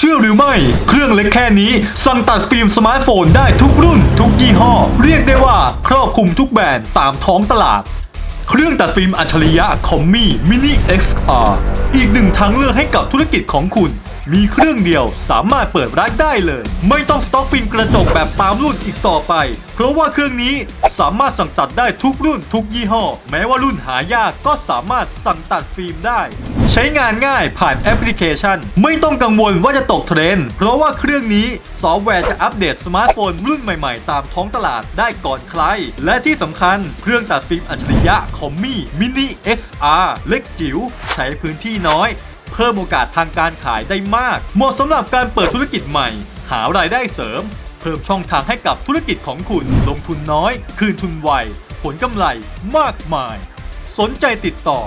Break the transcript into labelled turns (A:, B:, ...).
A: เชื่อหรือไม่ เครื่องเล็กแค่นี้ สั่งตัดฟิล์มสมาร์ทโฟนได้ทุกรุ่น ทุกยี่ห้อ เรียกได้ว่าครอบคลุมทุกแบรนด์ตามท้องตลาด เครื่องตัดฟิล์มอัจฉริยะคอมมี่มินิ XR อีกหนึ่งทางเลือกให้กับธุรกิจของคุณ มีเครื่องเดียวสามารถเปิดร้านได้เลย ไม่ต้องสต็อกฟิล์มกระจกแบบตามรุ่นอีกต่อไป เพราะว่าเครื่องนี้สามารถสั่งตัดได้ทุกรุ่นทุกยี่ห้อ แม้ว่ารุ่นหายากก็สามารถสั่งตัดฟิล์มได้ ช้งานง่ายผ่านแอปพลิเคชัน ไม่ต้องกังวลว่าจะตกเทรนด์เพราะว่าเครื่องนี้ซอฟต์แวร์จะอัปเดตสมาร์ทโฟนรุ่นใหม่ๆ ตามท้องตลาดได้ก่อนใคร และที่สำคัญเครื่องตัดฟิล์มอัจฉริยะคอมมี่มินิ XR เล็กจิ๋วใช้พื้นที่น้อย เพิ่มโอกาสทางการขายได้มาก เหมาะสำหรับการเปิดธุรกิจใหม่ หารายได้เสริม เพิ่มช่องทางให้กับธุรกิจของคุณ ลงทุนน้อย คืนทุนไว ผลกำไรมากมาย สนใจติดต่อ